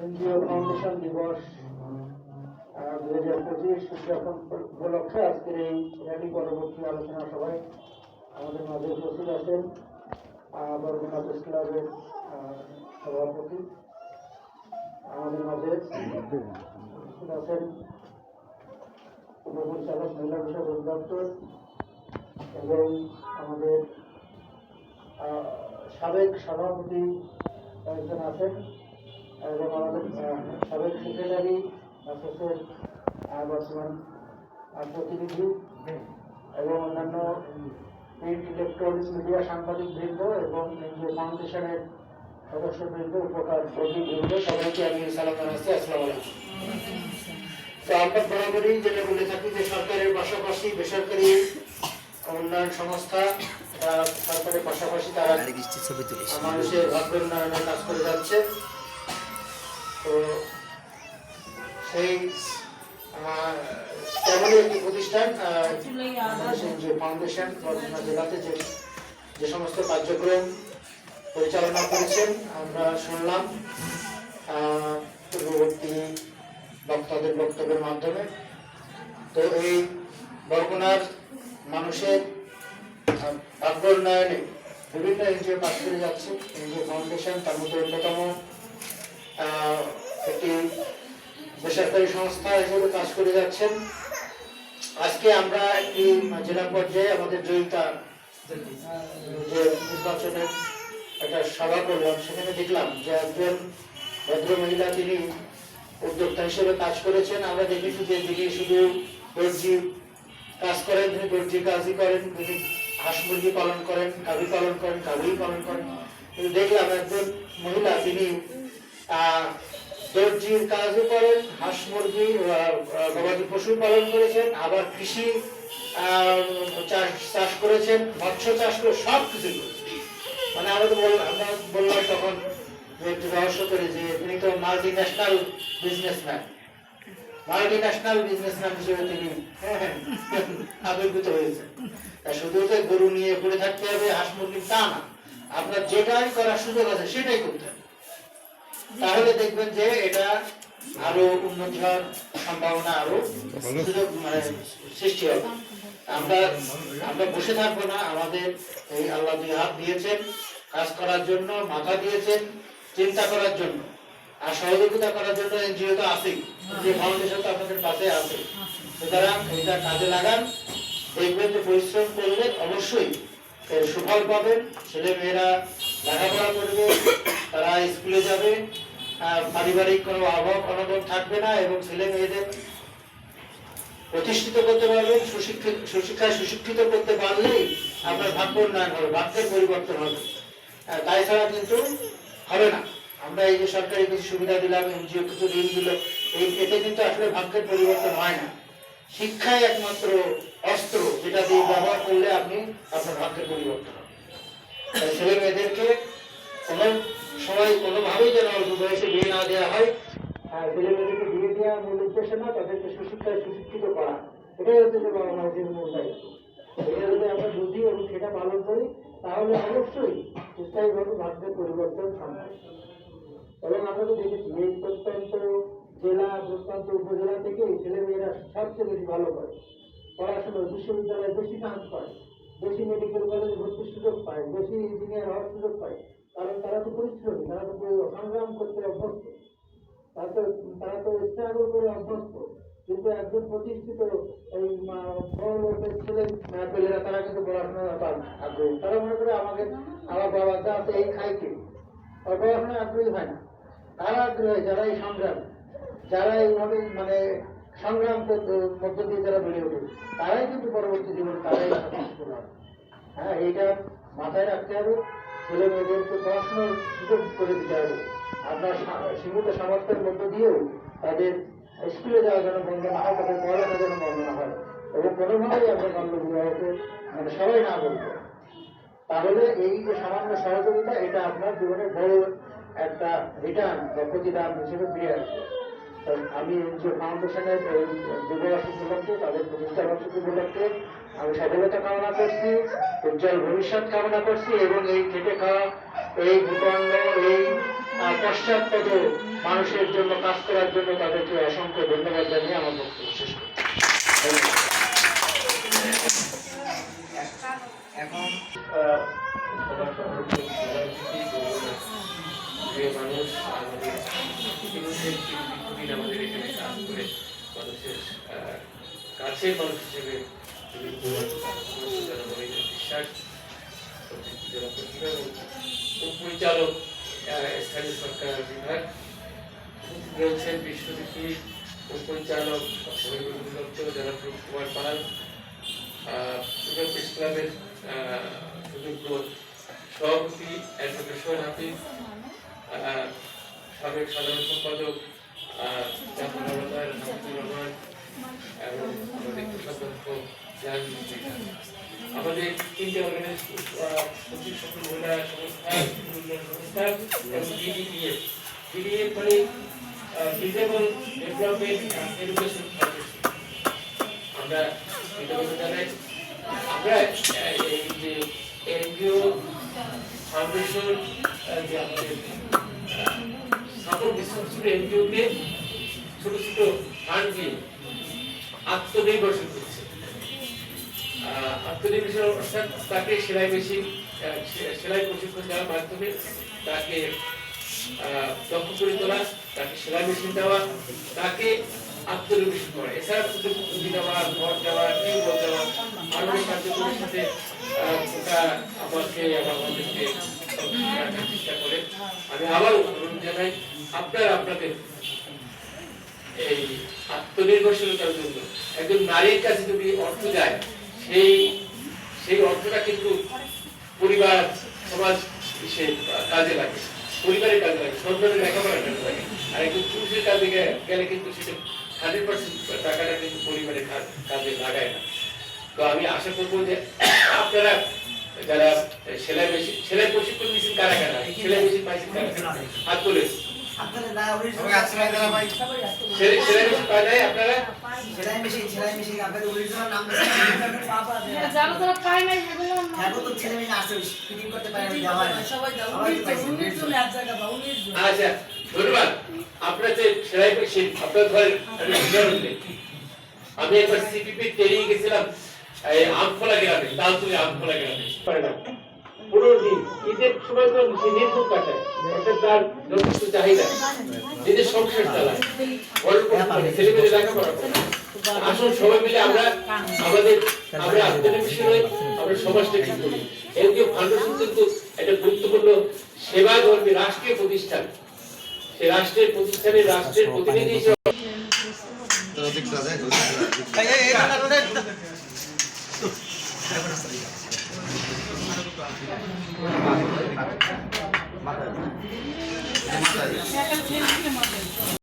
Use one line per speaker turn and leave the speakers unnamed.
NGO foundation দিবস দুই হাজার পঁচিশ উদযাপন উপলক্ষে আজকের এই পরবর্তী আলোচনা সভায় আমাদের মাঝে উপস্থিত আছেন বরগুনা প্রেস সভাপতি। আমাদের মাঝে আছেন উপপরিচালক মহিলা বিষয়ক অধিদপ্তর এবং আমাদের সাবেক সভাপতি একজন আছেন এবং আমাদের সাবেক সেক্রেটারি অফিসের বর্তমান প্রতিনিধি এবং অন্যান্য প্রিন্ট ইলেকট্রনিক্স মিডিয়া সাংবাদিক বৃন্দ এবং এনজিও ফাউন্ডেশনের উপকার সবাইকে আমি সালাম জানাচ্ছি। আসসালামু আলাইকুম। তো আমরা বরাবরই যেটা বলে থাকি যে সরকারের পাশাপাশি বেসরকারি উন্নয়ন সংস্থা তারা সরকারের পাশাপাশি তারা মানুষের ভাগ্য উন্নয়নের কাজ করে যাচ্ছে। তো সেই তেমনই একটি প্রতিষ্ঠান যে ফাউন্ডেশন জেলাতে যে যে সমস্ত কার্যক্রম পরিচালনা করেছেন, আমরা শুনলাম পূর্ববর্তী বক্তাদের বক্তব্যের মাধ্যমে। তো এই বরগুনার মানুষের ভাগ্য উন্নয়নে বিভিন্ন এনজিও কাজ করে যাচ্ছে। এনজিও ফাউন্ডেশন তার মধ্যে অন্যতম একটি বেসরকারি সংস্থা হিসেবে কাজ করে যাচ্ছেন। আজকে আমরা একটি জেলা পর্যায়ে আমাদের জয়িতা যে নির্বাচনের একটা সভা করলাম, সেখানে দেখলাম যে একজন ভদ্র মহিলা তিনি উদ্যোক্তা হিসেবে কাজ করেছেন। আমরা দেখেছি যে তিনি শুধু দর্জি কাজ করেন, তিনি দর্জি কাজই করেন, তিনি হাঁস মুরগি পালন করেন, গাভী পালন করেন গাভী পালন করেন। কিন্তু দেখলাম একজন মহিলা তিনি দর্জির কাজও করেন, হাঁস মুরগি গবাদি পশু পালন করেছেন, আবার কৃষি চাষ চাষ করেছেন, মৎস্য চাষ করে সব কিছু করেছেন। মানে আমরা তো বল আমরা বললাম তখন যে একটু রহস্য করে যে তিনি তো multi national businessman multi national businessman হিসেবে তিনি আবির্ভূত হয়েছেন। তা শুধু যে গরু নিয়ে পড়ে থাকতে হবে, হাঁস মুরগি তা না। আপনার যেটাই করার সুযোগ আছে, সেটাই করতে হবে। তাহলে দেখবেন যে এটা আরও উন্নতি হওয়ার সম্ভাবনা, আরও মানে সৃষ্টি হবে। আমরা আমরা বসে থাকব না, আমাদের এই আল্লাহ দুই হাত দিয়েছেন, কাজ করার জন্য, মাথা দিয়েছেন, চিন্তা করার জন্য, আর সহযোগিতা করার জন্য এনজিও তো আছেই। যে ফাউন্ডেশন তো আপনাদের পাশে আছে। সুতরাং এটা কাজে লাগান। দেখবেন যে পরিশ্রম করলে অবশ্যই এর সুফল পাবেন। ছেলে মেয়েরা লেখাপড়া করবে, তারা স্কুলে যাবে পারিবারিক কোনো অভাব অনটন থাকবে না এবং ছেলে মেয়েদের প্রতিষ্ঠিত করতে পারবেন সুশিক্ষায় সুশিক্ষিত করতে পারলেই আপনার ভাগ্য উন্নয়ন হবে, ভাগ্যের পরিবর্তন হবে। তাই ছাড়া কিন্তু হবে না। আমরা এই যে সরকারি কিছু সুবিধা দিলাম, এনজিও কিছু ঋণ দিল, এই এতে কিন্তু আসলে ভাগ্যের পরিবর্তন হয় না। শিক্ষাই একমাত্র অস্ত্র যেটা দিয়ে ব্যবহার করলে আপনি আপনার ভাগ্যের পরিবর্তন হবে। ছেলে মেয়েদেরকে কোনো সময় কোনোভাবেই যেন অল্প বয়সে বিয়ে না দেওয়া হয়, আর ছেলে মেয়েদেরকে বিয়ে মূল উদ্দেশ্য তাদেরকে সুশিক্ষায় সুশিক্ষিত করা। এটাই হচ্ছে যে বাবা মায়ের মূল এটা যদি আমরা বুঝি এবং সেটা পালন করি, তাহলে অবশ্যই স্থায়ীভাবে ভাগ্যের পরিবর্তন সম্ভব এবং আমরা তো দেখেছি, এই প্রত্যন্ত জেলা, প্রত্যন্ত উপজেলা থেকে মেয়েরা সবচেয়ে বেশি ভালো করে। পড়াশোনা, বিশ্ববিদ্যালয়ে বেশি চান্স পায় বেশি মেডিকেল কলেজে ভর্তির সুযোগ পায়, বেশি ইঞ্জিনিয়ার হওয়ার সুযোগ পায়। কারণ তারা তো পরিশ্রমী, তারা তো সংগ্রাম করতে অভ্যস্ত। তারা তো তারা তো স্ট্রাগল করে। অভ্যস্ত কিন্তু একজন প্রতিষ্ঠিত এই বড় লোকের ছেলে পেলেরা তারা কিন্তু পড়াশোনা পান আগ্রহী। তারা মনে করে আমাকে, আমার বাবা যা আছে এই খাই কি। আর পড়াশোনায় আগ্রহী হয় না। তারা আগ্রহী, যারা এই সংগ্রাম, যারা এইভাবে মানে সংগ্রাম মধ্য দিয়ে যারা বেড়ে ওঠে। তারাই কিন্তু পরবর্তী জীবন তারাই হ্যাঁ এইটা মাথায় রাখতে হবে। ছেলে মেয়েদেরকে পড়াশোনার সুযোগ করে দিতে হবে। আপনার সীমিত সামর্থ্যের মধ্য দিয়েও তাদের স্কুলে যাওয়া যেন বন্ধ না হয়, তাদের পড়ালেখা যেন বন্ধ না হয়। এবং কোনোভাবেই আমরা বাল্য বিবাহকে মানে সবাই না বলব। তাহলে এই যে সামান্য সহযোগিতা, এটা আপনার জীবনে বড় একটা রিটার্ন বা প্রতিদান হিসেবে ফিরে আসবে। আমি এনজিও ফাউন্ডেশনের যুববাসী উপলক্ষে, তাদের প্রতিষ্ঠা বার্ষিকী উপলক্ষে আমি সফলতা কামনা করছি, উজ্জ্বল ভবিষ্যৎ কামনা করছি, এবং এই খেটে খাওয়া, এই বিপন্ন এই পশ্চাৎপদ মানুষের জন্য কাজ করার জন্য তাদেরকে অসংখ্য ধন্যবাদ জানিয়ে আমার বক্তব্য শেষ
প্রত্যেকটি স্থানীয় সরকার বিভাগ রয়েছেন রবীন্দ্র দত্ত জনপ্রিয় কুমার পাল আহ, সুযোগ্য সভাপতি অ্যাডভোকেট সোহেল হাফিজ সাবেক সাধারণ সম্পাদক জাফর রহমান হাফিজুর রহমান এবং আমাদের কোষাধ্যক্ষ জাহাঙ্গীর। আমাদের তিনটে অর্গানাইজেশন মানে ডেভেলপমেন্ট এডুকেশন আমরা কৃতজ্ঞতা জানাই। আমরা এই যে এনজিও ফাউন্ডেশন যে আমাদের সাপোর্ট ডিস্ট্রিবিউশন এনজিওকে ছোট ছোট ফান্ড দিয়ে আত্মনির্ভরশীল আহ, অর্থাৎ তাকে সেলাই মেশিন সেলাই প্রশিক্ষণ দেওয়ার মাধ্যমে তাকে দক্ষ করে তোলা তাকে সেলাই মেশিন দেওয়া তাকে আত্মনির্ভরশীল করা এছাড়া পুঁজি দেওয়া ঘর দেওয়া টিউবওয়েল দেওয়া আরও কার্যক্রমের সাথে আমাকে এবং আমাদেরকে চেষ্টা করে। আমি আবারও অনুরোধ জানাই আপনারা আপনাদের এই আত্মনির্ভরশীলতার জন্য একজন নারীর কাছে যদি অর্থ যায় সেই সেই অর্থটা কিন্তু পরিবার, সমাজ কাজে লাগে। পরিবারের কাজে লাগে, সন্তানের লেখাপড়ার কাজে লাগে। আর একজন পুরুষের কাজে গেলে কিন্তু সেটা হান্ড্রেড পার্সেন্ট টাকাটা কিন্তু পরিবারের কাজে লাগায় না। তো আমি আশা করব যে আপনারা যারা সেলাই মেশিন, সেলাই প্রশিক্ষণ নিয়েছেন কারা কারা? সেলাই মেশিন পাইছেন কারা? হাত তুলে
সেলাই মেশিন আপনারা? ধন্যবাদ। যে সেলাই মেশিন ধরেন আমি একবার সিপিপি ট্রেনিং গেছিলাম এই আমখোলা গ্রামে তালতুলি আমখোলা গ্রামে। পারে দিন ঈদের সময় তো সে নির্ভর কাটায় অর্থাৎ তার যথেষ্ট চাহিদা নিজের সংসার চালায় ঘরের ছেলেমেয়ে লেখাপড়া আসুন সবাই মিলে আমরা আমাদের আমরা আত্মনির্ভরশীল হই আমরা সমাজটা ঠিক করি এনজিও ফাউন্ডেশন কিন্তু একটা গুরুত্বপূর্ণ সেবা ধর্মী রাষ্ট্রীয় প্রতিষ্ঠান সেই রাষ্ট্রের প্রতিষ্ঠানের রাষ্ট্রের প্রতিনিধি হিসেবে